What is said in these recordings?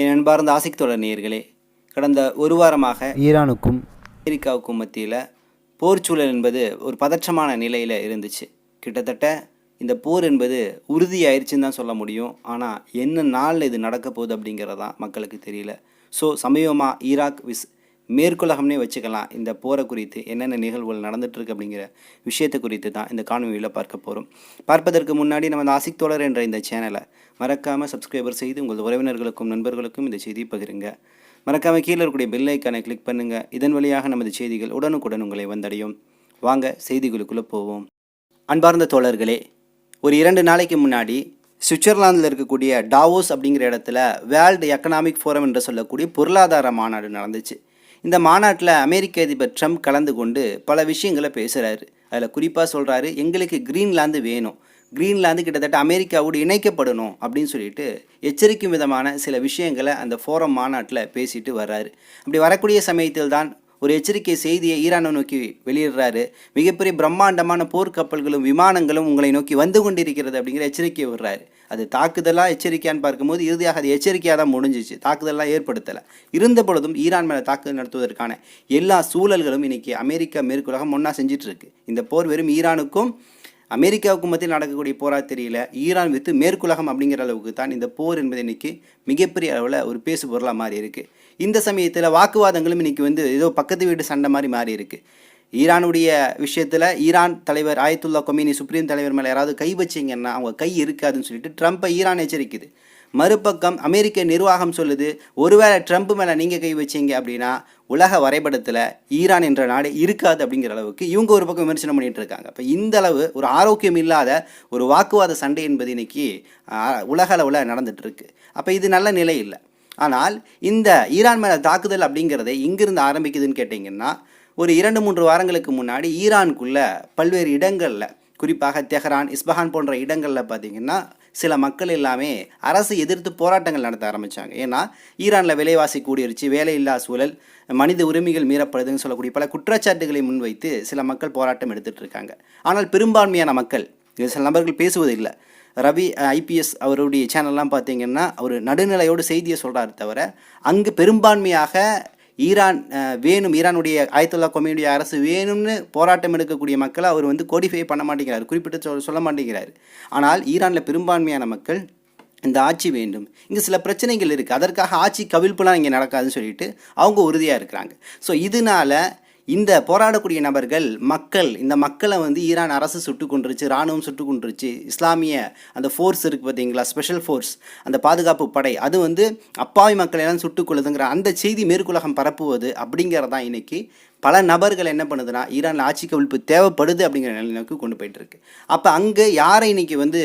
என் அன்பார்ந்த ஆசிக் தொடர் நேயர்களே கடந்த ஒரு வாரமாக ஈரானுக்கும் அமெரிக்காவுக்கும் மத்தியில் போர் சூழல் என்பது ஒரு பதற்றமான நிலையில் இருந்துச்சு. கிட்டத்தட்ட இந்த போர் என்பது உறுதியாயிருச்சுன்னு தான் சொல்ல முடியும். ஆனால் என்ன நாளில் இது நடக்க போகுது அப்படிங்கிறது தான் மக்களுக்கு தெரியல. ஸோ சமீபமாக ஈராக் விஸ் மேற்குலகம்னே வச்சுக்கலாம். இந்த போரை குறித்து என்னென்ன நிகழ்வுகள் நடந்துட்டுருக்கு அப்படிங்கிற விஷயத்தை குறித்து தான் இந்த காணொலியில் பார்க்க போகிறோம் பார்ப்பதற்கு முன்னாடி நம்ம இந்த ஆசிக் தோழர் என்ற இந்த சேனலை மறக்காமல் சப்ஸ்கிரைபர் செய்து உங்கள் உறவினர்களுக்கும் நண்பர்களுக்கும் இந்த செய்தி பகிருங்க. மறக்காமல் கீழே இருக்கக்கூடிய பெல் ஐக்கானை கிளிக் பண்ணுங்கள் இதன் வழியாக நமது செய்திகள் உடனுக்குடன் உங்களை வந்தடையும். வாங்க செய்திகளுக்குள்ளே போவோம். அன்பார்ந்த தோழர்களே ஒரு இரண்டு நாளைக்கு முன்னாடி சுவிட்சர்லாந்தில் இருக்கக்கூடிய டாவோஸ் அப்படிங்கிற இடத்துல வேர்ல்டு எக்கனாமிக் ஃபோரம் என்று சொல்லக்கூடிய பொருளாதார மாநாடு நடந்துச்சு. இந்த மாநாட்டில் அமெரிக்க அதிபர் ட்ரம்ப் கலந்து கொண்டு பல விஷயங்களை பேசுகிறாரு அதில் குறிப்பாக சொல்கிறாரு எங்களுக்கு கிரீன்லாந்து வேணும். கிரீன்லாந்து கிட்டத்தட்ட அமெரிக்காவோடு இணைக்கப்படணும் அப்படின்னு சொல்லிட்டு எச்சரிக்கும் விதமான சில விஷயங்களை அந்த ஃபோரம் மாநாட்டில் பேசிட்டு வர்றாரு. அப்படி வரக்கூடிய சமயத்தில் தான் ஒரு எச்சரிக்கை செய்தியை ஈரானை நோக்கி வெளியிடுறாரு. மிகப்பெரிய பிரம்மாண்டமான போர்க்கப்பல்களும் விமானங்களும் உங்களை நோக்கி வந்து கொண்டிருக்கிறது அப்படிங்கிற எச்சரிக்கையை விடுறாரு. அது தாக்குதலாக எச்சரிக்கையான்னு பார்க்கும்போது இறுதியாக அது எச்சரிக்கையாக தான் முடிஞ்சிச்சு. தாக்குதலாம் ஏற்படுத்தலை. இருந்த பொழுதும் ஈரான் மேலே தாக்குதல் நடத்துவதற்கான எல்லா சூழல்களும் இன்னைக்கு அமெரிக்கா மேற்குலகம் ஒன்றா செஞ்சிட்ருக்கு இந்த போர் வெறும் ஈரானுக்கும் அமெரிக்காவுக்கு மத்தியில் நடக்கக்கூடிய போரா தெரியல ஈரான் வித்து மேற்குலகம் அப்படிங்கிற அளவுக்கு தான் இந்த போர் என்பது இன்னைக்கு மிகப்பெரிய அளவில் ஒரு பேசு பொருளாக மாறி இருக்குது இந்த சமயத்தில் வாக்குவாதங்களும் இன்னைக்கு வந்து ஏதோ பக்கத்து வீட்டு சண்டை மாதிரி மாறி இருக்குது ஈரானுடைய விஷயத்தில் ஈரான் தலைவர் ஆயத்துல்லா கொமினி சுப்ரீம் தலைவர் மேலே யாராவது கை வச்சிங்கன்னா அவங்க கை இருக்காதுன்னு சொல்லிட்டு ட்ரம்ப்பை ஈரான் எச்சரிக்குது. மறுபக்கம் அமெரிக்க நிர்வாகம் சொல்லுது ஒருவேளை ட்ரம்ப் மேலே நீங்கள் கை வச்சீங்க அப்படின்னா உலக வரைபடத்தில் ஈரான் என்ற நாடு இருக்காது அப்படிங்கிற அளவுக்கு இவங்க ஒரு பக்கம் விமர்சனம் பண்ணிட்டு இருக்காங்க. அப்போ இந்த அளவு ஒரு ஆரோக்கியம் இல்லாத ஒரு வாக்குவாத சண்டை என்பது இன்னைக்கு உலக அளவில் நடந்துட்டு அப்போ இது நல்ல நிலை இல்லை. ஆனால் இந்த ஈரான் மேலே தாக்குதல் அப்படிங்கிறத எங்கிருந்து ஆரம்பிக்குதுன்னு கேட்டிங்கன்னா ஒரு இரண்டு மூன்று வாரங்களுக்கு முன்னாடி ஈரானுக்குள்ளே பல்வேறு இடங்களில் குறிப்பாக தெஹரான் இஸ்பஹான் போன்ற இடங்களில் பார்த்தீங்கன்னா சில மக்கள் எல்லாமே அரசு எதிர்த்து போராட்டங்கள் நடத்த ஆரம்பித்தாங்க ஏன்னா ஈரானில் விலைவாசி கூடியிருச்சு வேலையில்லா சூழல் மனித உரிமைகள் மீறப்படுதுன்னு சொல்லக்கூடிய பல குற்றச்சாட்டுகளை முன்வைத்து சில மக்கள் போராட்டம் எடுத்துகிட்டு இருக்காங்க ஆனால் பெரும்பான்மையான மக்கள் இது சில நபர்கள் பேசுவதில்லை ரவி ஐபிஎஸ் அவருடைய சேனல்லாம் பார்த்தீங்கன்னா அவர் நடுநிலையோடு செய்தியை சொல்கிறார் தவிர அங்கு பெரும்பான்மையாக ஈரான் வேணும் ஈரானுடைய ஆயத்துல்லா கொமையுடைய அரசு வேணும்னு போராட்டம் எடுக்கக்கூடிய மக்களை அவர் வந்து கோடிஃபை பண்ண மாட்டேங்கிறார். குறிப்பிட்டு சொல் சொல்ல மாட்டேங்கிறார். ஆனால் ஈரானில் பெரும்பான்மையான மக்கள் இந்த ஆட்சி வேண்டும். இங்கே சில பிரச்சனைகள் இருக்குது அதற்காக ஆட்சி கவிழ்ப்புலாம் இங்கே நடக்காதுன்னு சொல்லிட்டு அவங்க உறுதியாக இருக்கிறாங்க. ஸோ இதனால இந்த போராடக்கூடிய நபர்கள் மக்கள் இந்த மக்களை வந்து ஈரான் அரசு சுட்டு கொண்டுருச்சு இராணுவம் சுட்டு கொண்டுருச்சு இஸ்லாமிய அந்த ஃபோர்ஸ் இருக்குது பார்த்தீங்களா? ஸ்பெஷல் ஃபோர்ஸ் அந்த பாதுகாப்பு படை அது வந்து அப்பாவி மக்களை எல்லாம் சுட்டுக் கொள்ளுதுங்கிற அந்த செய்தி மேற்குலகம் பரப்புவது அப்படிங்கிறதான் இன்னைக்கு பல நபர்கள் என்ன பண்ணுதுன்னா ஈரானில் ஆட்சி கவிழ்ப்பு தேவைப்படுது அப்படிங்கிற நிலைமைக்கு கொண்டு போயிட்டுருக்கு. அப்போ அங்கே யாரை இன்னைக்கு வந்து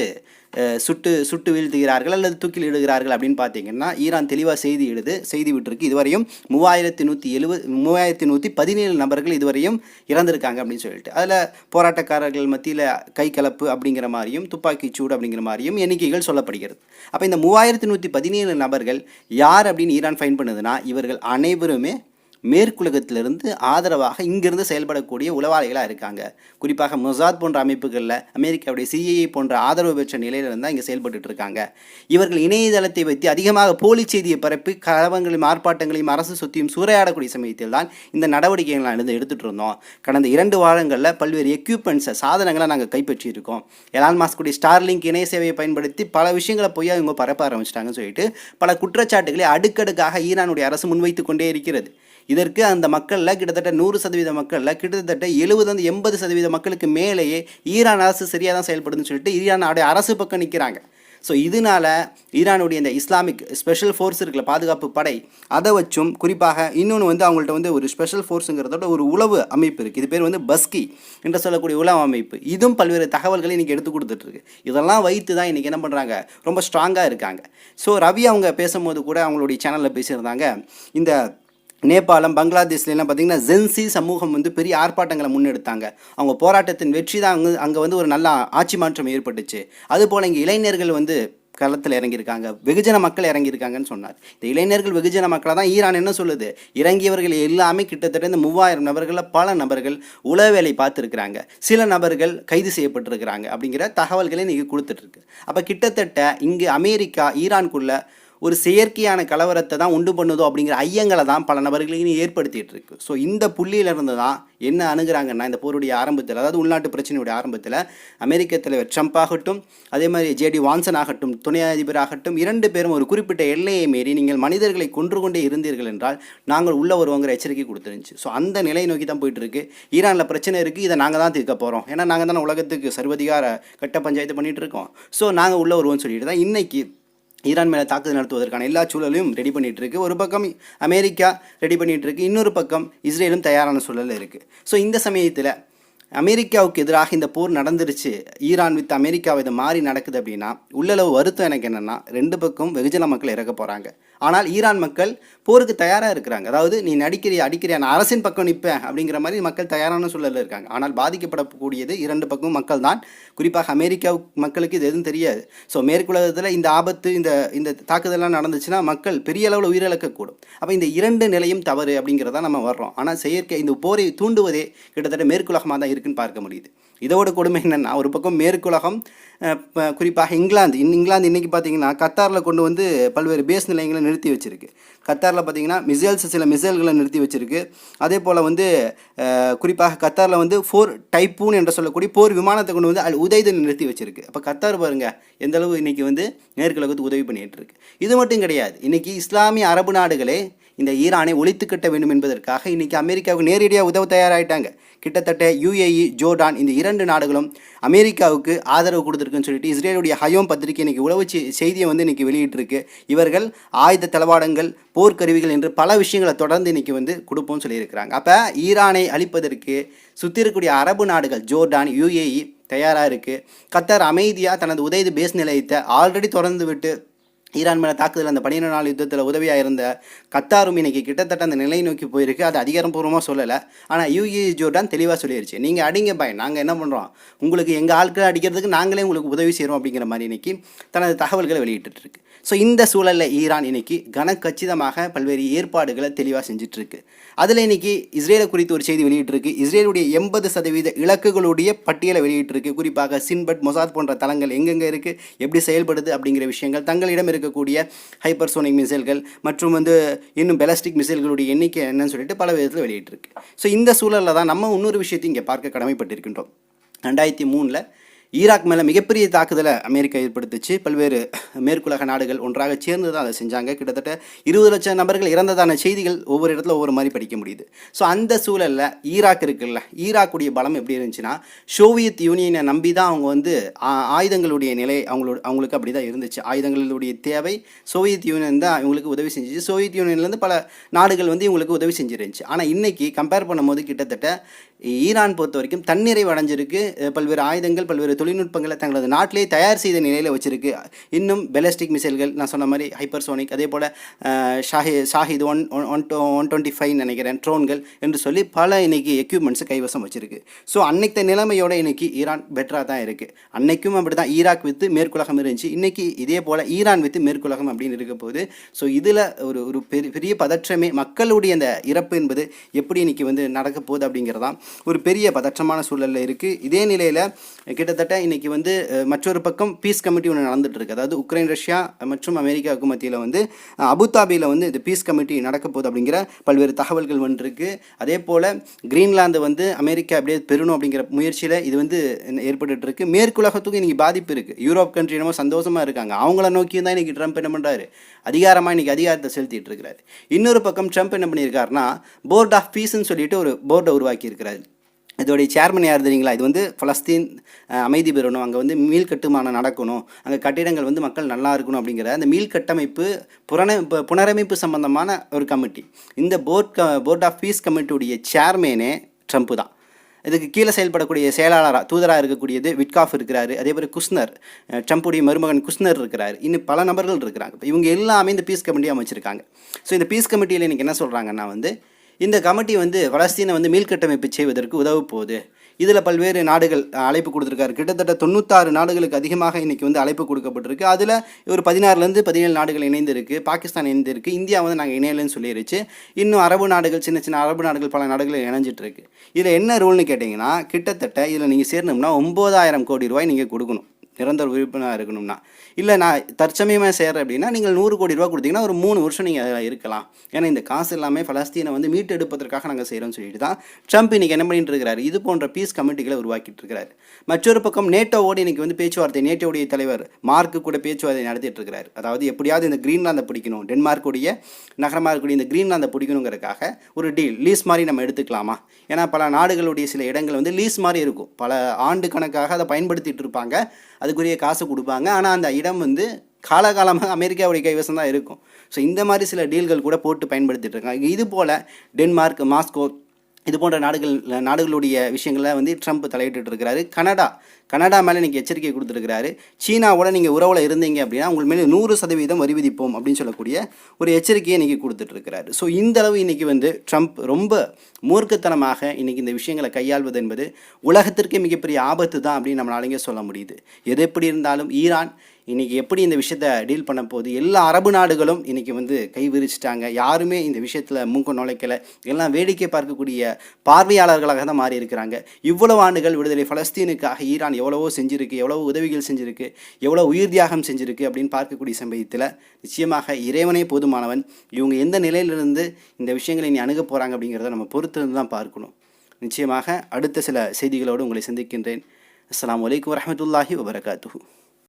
சுட்டு சுட்டு வீழ்த்துகிறார்கள் அல்லது தூக்கில் இடுகிறார்கள் அப்படின்னு பார்த்தீங்கன்னா ஈரான் தெளிவாக செய்தி இடுது செய்தி விட்டுருக்கு. இதுவரையும் மூவாயிரத்தி நூற்றி எழுபது மூவாயிரத்தி நூற்றி பதினேழு நபர்கள் இதுவரையும் இறந்திருக்காங்க அப்படின்னு சொல்லிட்டு. அதில் போராட்டக்காரர்கள் மத்தியில் கை கலப்பு அப்படிங்கிற மாதிரியும் துப்பாக்கி சூடு அப்படிங்கிற மாதிரியும் எண்ணிக்கைகள் சொல்லப்படுகிறது. அப்போ இந்த மூவாயிரத்தி நூற்றி பதினேழு நபர்கள் யார் அப்படின்னு ஈரான் ஃபைன் பண்ணுதுன்னா இவர்கள் அனைவருமே மேற்குலகத்திலிருந்து ஆதரவாக இங்கிருந்து செயல்படக்கூடிய உளவாளிகளாக இருக்காங்க. குறிப்பாக மொசாத் போன்ற அமைப்புகளில் அமெரிக்காவுடைய சிஐஏ போன்ற ஆதரவு பெற்ற நிலையிலிருந்து தான் இங்கே செயல்பட்டு இருக்காங்க. இவர்கள் இணையதளத்தை வைத்து அதிகமாக போலி செய்தியை பரப்பி கலவங்களையும் ஆர்ப்பாட்டங்களையும் அரசு சொத்தையும் சூறையாடக்கூடிய சமயத்தில் தான் இந்த நடவடிக்கைகள் நான் எடுத்துகிட்டு இருந்தோம். கடந்த இரண்டு வாரங்களில் பல்வேறு எக்யூப்மெண்ட்ஸை சாதனங்களை நாங்கள் கைப்பற்றியிருக்கோம். எலான் மாஸ்குடைய ஸ்டார்லிங்க் இணைய சேவையை பயன்படுத்தி பல விஷயங்களை பொய்யா இவங்க பரப்ப ஆரம்பிச்சிட்டாங்கன்னு சொல்லிட்டு பல குற்றச்சாட்டுகளை அடுக்கடுக்காக ஈரானுடைய அரசு முன்வைத்து கொண்டே இருக்கிறது. இதற்கு அந்த மக்களில் கிட்டத்தட்ட நூறு சதவீத மக்களில் கிட்டத்தட்ட எழுபது எண்பது சதவீத மக்களுக்கு மேலேயே ஈரான் அரசு சரியாக தான் செயல்படுதுன்னு சொல்லிட்டு ஈரானுடைய அரசு பக்கம் நிற்கிறாங்க ஸோ இதனால ஈரானுடைய இந்த இஸ்லாமிக் ஸ்பெஷல் ஃபோர்ஸ் இருக்குல்ல பாதுகாப்பு படை அதை வச்சும் குறிப்பாக இன்னொன்று வந்து அவங்கள்ட்ட வந்து ஒரு ஸ்பெஷல் ஃபோர்ஸுங்கிறதோட ஒரு உளவு அமைப்பு இருக்குது இது பேர் வந்து பஸ்கி என்று சொல்லக்கூடிய உளவு அமைப்பு. இதுவும் பல்வேறு தகவல்களை இன்றைக்கி எடுத்து கொடுத்துட்ருக்கு. இதெல்லாம் வைத்து தான் இன்றைக்கி என்ன பண்ணுறாங்க ரொம்ப ஸ்ட்ராங்காக இருக்காங்க. ஸோ ரவி அவங்க பேசும்போது கூட அவங்களுடைய சேனலில் பேசியிருந்தாங்க. இந்த நேபாளம் பங்களாதேஷ்லாம் பார்த்தீங்கன்னா ஜென்சி சமூகம் வந்து பெரிய ஆர்ப்பாட்டங்களை முன்னெடுத்தாங்க. அவங்க போராட்டத்தின் வெற்றி தான் அங்கே அங்கே வந்து ஒரு நல்ல ஆட்சி மாற்றம் ஏற்பட்டுச்சு. அதுபோல் இங்கே இளைஞர்கள் வந்து களத்தில் இறங்கியிருக்காங்க. வெகுஜன மக்கள் இறங்கியிருக்காங்கன்னு சொன்னார். இந்த இளைஞர்கள் வெகுஜன மக்களை தான் ஈரான் என்ன சொல்லுது? இறங்கியவர்கள் எல்லாமே கிட்டத்தட்ட இந்த மூவாயிரம் நபர்களில் பல நபர்கள் உளவு வேலை பார்த்துருக்குறாங்க. சில நபர்கள் கைது செய்யப்பட்டிருக்கிறாங்க அப்படிங்கிற தகவல்களை இன்றைக்கி கொடுத்துட்ருக்கு அப்போ கிட்டத்தட்ட இங்கே அமெரிக்கா ஈரான்குள்ளே ஒரு செயற்கையான கலவரத்தை தான் உண்டு பண்ணுதோ அப்படிங்கிற ஐயங்களை தான் பல நபர்களுக்கு ஏற்படுத்திட்டு இருக்கு. ஸோ இந்த புள்ளியிலிருந்து தான் என்ன அணுகிறாங்கன்னா இந்த போருடைய ஆரம்பத்தில் அதாவது உள்நாட்டு பிரச்சனையுடைய ஆரம்பத்தில் அமெரிக்க தலைவர் ட்ரம்ப் ஆகட்டும் அதே மாதிரி ஜேடி வான்சன் ஆகட்டும் துணை அதிபர் ஆகட்டும் இரண்டு பேரும் ஒரு குறிப்பிட்ட எல்லையை மீறி நீங்கள் மனிதர்களை கொன்று கொண்டே இருந்தீர்கள் என்றால் நாங்கள் உள்ள வருவோங்கிற எச்சரிக்கை கொடுத்துருந்துச்சு. ஸோ அந்த நிலையை நோக்கி தான் போயிட்டு இருக்கு. ஈரானில் பிரச்சனை இருக்குது இதை நாங்கள் தான் தீர்க்க போகிறோம் ஏன்னா நாங்கள் தானே உலகத்துக்கு சர்வதிகார கட்ட பஞ்சாயத்து பண்ணிகிட்டு இருக்கோம். ஸோ நாங்கள் உள்ள வருவோம்னு சொல்லிட்டு தான் இன்றைக்கி ஈரான் மேலே தாக்குதல் நடத்துவதற்கான எல்லா சூழலையும் ரெடி பண்ணிட்டு ஒரு பக்கம் அமெரிக்கா ரெடி பண்ணிட்டு இருக்கு இன்னொரு பக்கம் இஸ்ரேலும் தயாரான சூழலில் இருக்குது ஸோ இந்த சமயத்தில் அமெரிக்காவுக்கு எதிராக இந்த போர் நடந்துருச்சு. ஈரான் வித் அமெரிக்காவை இது மாறி நடக்குது அப்படின்னா உள்ளளவு வருத்தம் எனக்கு என்னென்னா ரெண்டு பக்கம் வெகுஜன மக்கள் இறக்க போகிறாங்க ஆனால் ஈரான் மக்கள் போருக்கு தயாராக இருக்கிறாங்க. அதாவது நீ நடிக்கிறிய அடிக்கிறியா நான் அரசின் பக்கம் நிற்பேன் அப்படிங்கிற மாதிரி மக்கள் தயாரான சூழலில் இருக்காங்க. ஆனால் பாதிக்கப்படக்கூடியது இரண்டு பக்கம் மக்கள் தான். குறிப்பாக அமெரிக்கா மக்களுக்கு இது எதுவும் தெரியாது. ஸோ மேற்குலகத்தில் இந்த ஆபத்து இந்த இந்த தாக்குதல்லாம் நடந்துச்சுன்னா மக்கள் பெரிய அளவில் உயிரிழக்கக்கூடும். அப்போ இந்த இரண்டு நிலையும் தவறு அப்படிங்கிறத நம்ம வர்றோம். ஆனால் செயற்கை இந்த போரை தூண்டுவதே கிட்டத்தட்ட மேற்குலகமாக தான் இருக்குன்னு பார்க்க முடியுது. இதோட கொடுமை என்னென்னா ஒரு பக்கம் மேற்குலகம் குறிப்பாக இங்கிலாந்து. இன் இங்கிலாந்து இன்றைக்கி பார்த்தீங்கன்னா கத்தாரில் கொண்டு வந்து பல்வேறு பேஸ் நிலையங்களை நிறுத்தி வச்சுருக்கு. கத்தாரில் பார்த்தீங்கன்னா மிசைல்ஸ் சில மிசைல்களை நிறுத்தி வச்சுருக்கு. அதே போல் வந்து குறிப்பாக கத்தாரில் வந்து ஃபோர் டைப்பூன் என்று சொல்லக்கூடிய போர் விமானத்தை கொண்டு வந்து அல் உதைது நிறுத்தி வச்சுருக்கு. அப்போ கத்தார் பாருங்க எந்தளவு இன்றைக்கி வந்து மேற்குலகத்துக்கு உதவி பண்ணிகிட்டு இருக்கு. இது மட்டும் கிடையாது. இன்றைக்கி இஸ்லாமிய அரபு நாடுகளே இந்த ஈரானை ஒழித்து கட்ட வேண்டும் என்பதற்காக இன்றைக்கி அமெரிக்காவுக்கு நேரடியாக உதவ தயாராகிட்டாங்க கிட்டத்தட்ட யுஏஇ ஜோர்டான் இந்த இரண்டு நாடுகளும் அமெரிக்காவுக்கு ஆதரவு கொடுத்துருக்குன்னு சொல்லிட்டு இஸ்ரேலுடைய ஹயோம் பத்திரிகை இன்றைக்கி உளவு செய்தியை வந்து இன்னைக்கு வெளியிட்டிருக்கு. இவர்கள் ஆயுத தளவாடங்கள் போர்க்கருவிகள் என்று பல விஷயங்களை தொடர்ந்து இன்னைக்கு வந்து கொடுப்போம்னு சொல்லியிருக்கிறாங்க. அப்போ ஈரானை அழிப்பதற்கு சுற்றி இருக்கக்கூடிய அரபு நாடுகள் ஜோர்டான் யுஏஇ தயாராக இருக்குது கத்தார் அமைதியாக தனது உதயது பேஸ் நிலையத்தை ஆல்ரெடி திறந்து விட்டு ஈரான் மேலே தாக்குதல் அந்த பன்னிரெண்டு நாள் யுத்தத்தில் உதவியாக இருந்த கத்தாரும் இன்னைக்கு கிட்டத்தட்ட அந்த நிலை நோக்கி போயிருக்கு. அது அதிகாரப்பூர்வமாக சொல்லலை. ஆனால் யூஏ ஜோர்டான் தெளிவாக சொல்லிருச்சு. நீங்கள் அடிங்க பாய் நாங்கள் என்ன பண்ணுறோம் உங்களுக்கு எங்கள் ஆட்களை அடிக்கிறதுக்கு நாங்களே உங்களுக்கு உதவி செய்கிறோம் அப்படிங்கிற மாதிரி இன்றைக்கி தனது தகவல்களை வெளியிட்டுருக்கு ஸோ இந்த சூழலில் ஈரான் இன்னைக்கு கனக்கச்சிதமாக பல்வேறு ஏற்பாடுகளை தெளிவாக செஞ்சிட்ருக்கு. அதில் இன்னைக்கு இஸ்ரேலை குறித்து ஒரு செய்தி வெளியிட்டிருக்கு. இஸ்ரேலுடைய எண்பது சதவீத இலக்குகளுடைய பட்டியலை வெளியிட்டிருக்கு. குறிப்பாக சின்பட் மொசாத் போன்ற தளங்கள் எங்கெங்கே இருக்குது எப்படி செயல்படுது? அப்படிங்கிற விஷயங்கள் தங்களிடம் இருக்கக்கூடிய ஹைப்பர்சோனிக் மிசைல்கள் மற்றும் வந்து இன்னும் பெலஸ்டிக் மிசைல்களுடைய எண்ணிக்கை என்னன்னு சொல்லிட்டு பல விதத்தில் வெளியிட்டிருக்கு. ஸோ இந்த சூழலில் தான் நம்ம இன்னொரு விஷயத்தையும் இங்கே பார்க்க கடமைப்பட்டிருக்கின்றோம். ரெண்டாயிரத்தி மூணில் ஈராக் மேலே மிகப்பெரிய தாக்குதலை அமெரிக்கா ஏற்படுத்துச்சு. பல்வேறு மேற்குலக நாடுகள் ஒன்றாக சேர்ந்து தான் அதை செஞ்சாங்க. கிட்டத்தட்ட இருபது லட்சம் நபர்கள் இறந்ததான செய்திகள் ஒவ்வொரு இடத்துல ஒவ்வொரு மாதிரி படிக்க முடியுது. ஸோ அந்த சூழலில் ஈராக் இருக்குல்ல ஈராக்குடைய பலம் எப்படி இருந்துச்சுன்னா சோவியத் யூனியனை நம்பி தான் அவங்க வந்து ஆயுதங்களுடைய நிலை அவங்களோட அவங்களுக்கு அப்படி தான் இருந்துச்சு. ஆயுதங்களுடைய தேவை சோவியத் யூனியன் தான் இவங்களுக்கு உதவி செஞ்சுச்சு. சோவியத் யூனியன்லேருந்து பல நாடுகள் வந்து இவங்களுக்கு உதவி செஞ்சிருந்துச்சு. ஆனால் இன்றைக்கி கம்பேர் பண்ணும்போது கிட்டத்தட்ட ஈரான் பொறுத்த வரைக்கும் தன்னிறைவு அடைஞ்சிருக்கு. பல்வேறு ஆயுதங்கள் பல்வேறு தொழில்நுட்பங்களை தங்களது நாட்டிலே தயார் செய்த நிலையில் வச்சிருக்கு. இன்னும் பெலஸ்டிக் மிசைல்கள் நான் சொன்ன மாதிரி ஹைப்பர்சோனிக் அதே போல் Shahi Shahed one one one twenty five நினைக்கிறேன் ட்ரோன்கள் என்று சொல்லி பல இன்னைக்கு எக்யூப்மெண்ட்ஸ் கைவசம் வச்சிருக்கு. ஸோ அன்னைக்கு நிலைமையோட இன்னைக்கு ஈரான் பெட்டராக தான் இருக்குது அன்னைக்கும் அப்படி தான் ஈராக் வித்து மேற்குலகம் இருந்துச்சு. இன்றைக்கி இதே போல் ஈரான் வித்து மேற்குலகம் அப்படின்னு இருக்க போகுது. ஸோ இதில் ஒரு ஒரு பெரிய பெரிய பதற்றமே மக்களுடைய அந்த இறப்பு என்பது எப்படி இன்னைக்கு வந்து நடக்க போகுது அப்படிங்கிறதான். ஒரு பெரிய பதற்றமான சூழலில் இருக்குது இதே நிலையில் கிட்டத்தட்ட இன்றைக்கி வந்து மற்றொரு பக்கம் பீஸ் கமிட்டி ஒன்று நடந்துகிட்டு இருக்குது அதாவது உக்ரைன் ரஷ்யா மற்றும் அமெரிக்காவுக்கு மத்தியில் வந்து அபுதாபியில் வந்து இந்த பீஸ் கமிட்டி நடக்க போகுது அப்படிங்கிற பல்வேறு தகவல்கள் வந்துருக்கு அதே போல் கிரீன்லாந்து வந்து அமெரிக்கா அப்படியே பெறணும் அப்படிங்கிற முயற்சியில் இது வந்து ஏற்பட்டுட்டு இருக்கு. மேற்குலகத்துக்கும் இன்றைக்கி பாதிப்பு இருக்குது யூரோப் கண்ட்ரி என்னமோ சந்தோஷமாக இருக்காங்க. அவங்கள நோக்கியும் தான் இன்றைக்கி ட்ரம்ப் என்ன பண்ணுறாரு அதிகாரமாக இன்றைக்கி அதிகாரத்தை செலுத்திட்டு இருக்கிறாரு. இன்னொரு பக்கம் ட்ரம்ப் என்ன பண்ணியிருக்காருனா போர்ட் ஆஃப் பீஸ்ன்னு சொல்லிட்டு ஒரு போர்டை உருவாக்கி இதோடைய சேர்மன் யார் தெரியுங்களா? இது வந்து பலஸ்தீன் அமைதி பெறணும். அங்கே வந்து மீள் கட்டுமானம் நடக்கணும். அங்கே கட்டிடங்கள் வந்து மக்கள் நல்லா இருக்கணும் அப்படிங்கிற அந்த மீள் கட்டமைப்பு புறண புனரமைப்பு சம்பந்தமான ஒரு கமிட்டி. இந்த போர்ட் க போர்ட் ஆஃப் பீஸ் கமிட்டியுடைய சேர்மேனே ட்ரம்ப் தான். இதுக்கு கீழே செயல்படக்கூடிய செயலாளராக தூதராக இருக்கக்கூடியது விட்காஃப் இருக்கிறாரு. அதே மாதிரி குஸ்னர் அஹ், ட்ரம்ப்புடைய மருமகன் குஸ்னர் இருக்கிறார். இன்னும் பல நபர்கள் இருக்கிறாங்க. இவங்க எல்லாமே இந்த பீஸ் கமிட்டி அமைச்சிருக்காங்க. ஸோ இந்த பீஸ் கமிட்டியில் இன்றைக்கி என்ன சொல்கிறாங்கன்னா வந்து இந்த கமிட்டி வந்து பலஸ்தீனை வந்து மீள்கட்டமைப்பு செய்வதற்கு உதவ போகுது இதில் பல்வேறு நாடுகள் அழைப்பு கொடுத்துருக்காரு. கிட்டத்தட்ட தொண்ணூத்தாறு நாடுகளுக்கு அதிகமாக இன்றைக்கி வந்து அழைப்பு கொடுக்கப்பட்டிருக்கு. அதில் ஒரு பதினாறுலேருந்து பதினேழு நாடுகள் இணைந்திருக்கு. பாகிஸ்தான் இணைந்திருக்கு. இந்தியா வந்து நாங்கள் இணையலன்னு சொல்லிடுச்சு இன்னும் அரபு நாடுகள் சின்ன சின்ன அரபு நாடுகள் பல நாடுகள் இணைஞ்சிட்ருக்கு. இதில் என்ன ரூல்னு கேட்டிங்கன்னா கிட்டத்தட்ட இதில் நீங்கள் சேரணும்னா ஒம்பதாயிரம் கோடி ரூபாய் நீங்கள் கொடுக்கணும். நிரந்தர உறுப்பினராக இருக்கணும்னா. இல்லை நான் தற்சமயமாக சேர்றேன் அப்படின்னா நீங்கள் நூறு கோடி ரூபா கொடுத்தீங்கன்னா ஒரு மூணு வருஷம் நீங்கள் அதில் இருக்கலாம். ஏன்னா இந்த காசு எல்லாமே பலஸ்தீனை வந்து மீட்டெடுப்பதற்காக நாங்கள் செய்கிறோம்னு சொல்லிட்டு தான் ட்ரம்ப் இன்றைக்கி என்ன பண்ணிட்டு இருக்கிறார்? இது போன்ற பீஸ் கமிட்டிகளை உருவாக்கிட்டு இருக்கிறார். மற்றொரு பக்கம் நேட்டோவோடு இன்றைக்கி வந்து பேச்சுவார்த்தை நேட்டோடைய தலைவர் மார்க்கு கூட பேச்சுவார்த்தை நடத்திட்டு இருக்கிறார். அதாவது எப்படியாவது இந்த கிரீன்லாந்தை பிடிக்கணும் டென்மார்க்குடைய நகரமாக இருக்கக்கூடிய இந்த கிரீன்லாந்தை பிடிக்கணுங்கிறதுக்காக ஒரு டீல் லீஸ் மாதிரி நம்ம எடுத்துக்கலாமா? ஏன்னா பல நாடுகளுடைய சில இடங்கள் வந்து லீஸ் மாதிரி இருக்கும். பல ஆண்டு கணக்காக அதை பயன்படுத்திட்டு இருப்பாங்க. அதுக்குரிய காசு கொடுப்பாங்க. ஆனால் அந்த இடம் வந்து காலகாலமாக அமெரிக்காவுடைய கைவசம் தான் இருக்கும். ஸோ இந்த மாதிரி சில டீல்கள் கூட போட்டு பயன்படுத்திட்டு இருக்காங்க. இது போல் டென்மார்க் மாஸ்கோ இது போன்ற நாடுகள் நாடுகளுடைய விஷயங்களில் வந்து ட்ரம்ப் தலையிட்டு இருக்கிறாரு கனடா கனடா மேலே இன்றைக்கி எச்சரிக்கை கொடுத்துருக்கிறாரு சீனாவோட நீங்கள் உறவில் இருந்தீங்க அப்படின்னா உங்கள் மேலே நூறு சதவீதம் வரி விதிப்போம் அப்படின்னு சொல்லக்கூடிய ஒரு எச்சரிக்கையை இன்றைக்கி கொடுத்துட்ருக்கிறாரு ஸோ இந்த அளவு இன்றைக்கி வந்து ட்ரம்ப் ரொம்ப மூர்க்கத்தனமாக இன்றைக்கி இந்த விஷயங்களை கையாள்வது என்பது உலகத்திற்கே மிகப்பெரிய ஆபத்து தான் அப்படின்னு நம்மளாலேங்க சொல்ல முடியுது. எது எப்படி இருந்தாலும் ஈரான் இன்றைக்கி எப்படி இந்த விஷயத்தை டீல் பண்ண போகுது? எல்லா அரபு நாடுகளும் இன்றைக்கி வந்து கை விரிச்சிட்டாங்க. யாருமே இந்த விஷயத்தில் மூக்க நுழைக்கலை. எல்லாம் வேடிக்கை பார்க்கக்கூடிய பார்வையாளர்களாக தான் மாறி இருக்கிறாங்க. இவ்வளவு ஆண்டுகள் விடுதலை பலஸ்தீனுக்காக ஈரான் எவ்வளவோ செஞ்சுருக்கு எவ்வளோ உதவிகள் செஞ்சுருக்கு எவ்வளோ உயிர் தியாகம் செஞ்சுருக்கு அப்படின்னு பார்க்கக்கூடிய சமயத்தில் நிச்சயமாக இறைவனே போதுமானவன். இவங்க எந்த நிலையிலிருந்து இந்த விஷயங்களை நீ அணுக போகிறாங்க அப்படிங்கிறத நம்ம பொறுத்திருந்து தான் பார்க்கணும். நிச்சயமாக அடுத்த சில செய்திகளோடு உங்களை சந்திக்கின்றேன். அஸ்லாம் வலைக்கம் வரமத்துல்லாஹி வபரகாத்துஹு.